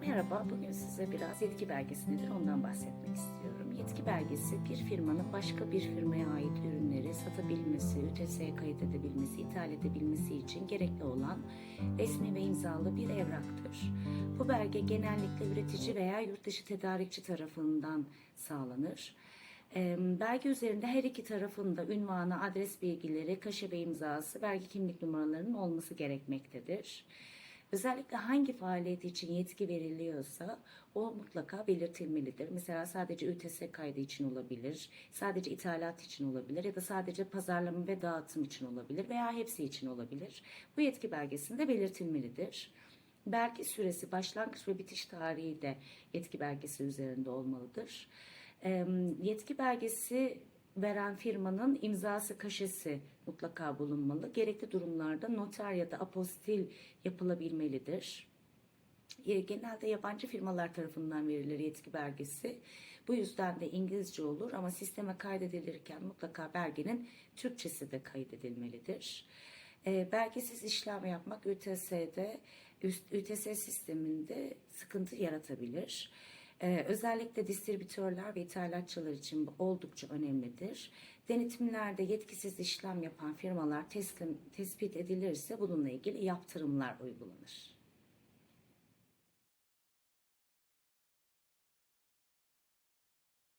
Merhaba, bugün size biraz yetki belgesi nedir ondan bahsetmek istiyorum. Yetki belgesi bir firmanın başka bir firmaya ait ürünleri satabilmesi, ÜTS'ye kaydedebilmesi, ithal edebilmesi için gerekli olan resmi ve imzalı bir evraktır. Bu belge genellikle üretici veya yurt dışı tedarikçi tarafından sağlanır. Belge üzerinde her iki tarafın da ünvanı, adres bilgileri, kaşe ve imzası, belge kimlik numaralarının olması gerekmektedir. Özellikle hangi faaliyet için yetki veriliyorsa o mutlaka belirtilmelidir. Mesela sadece ÜTS kaydı için olabilir, sadece ithalat için olabilir ya da sadece pazarlama ve dağıtım için olabilir veya hepsi için olabilir. Bu yetki belgesinde belirtilmelidir. Belge süresi başlangıç ve bitiş tarihi de yetki belgesi üzerinde olmalıdır. Yetki belgesi veren firmanın imzası kaşesi mutlaka bulunmalı. Gerekli durumlarda noter ya da apostil yapılabilmelidir. Genelde yabancı firmalar tarafından verilir yetki belgesi. Bu yüzden de İngilizce olur ama sisteme kaydedilirken mutlaka belgenin Türkçesi de kaydedilmelidir. E, belgesiz işlem yapmak ÜTS'de, ÜTS sisteminde sıkıntı yaratabilir. Ee, özellikle distribütörler ve ithalatçılar için oldukça önemlidir. Denetimlerde yetkisiz işlem yapan firmalar teslim, tespit edilirse bununla ilgili yaptırımlar uygulanır.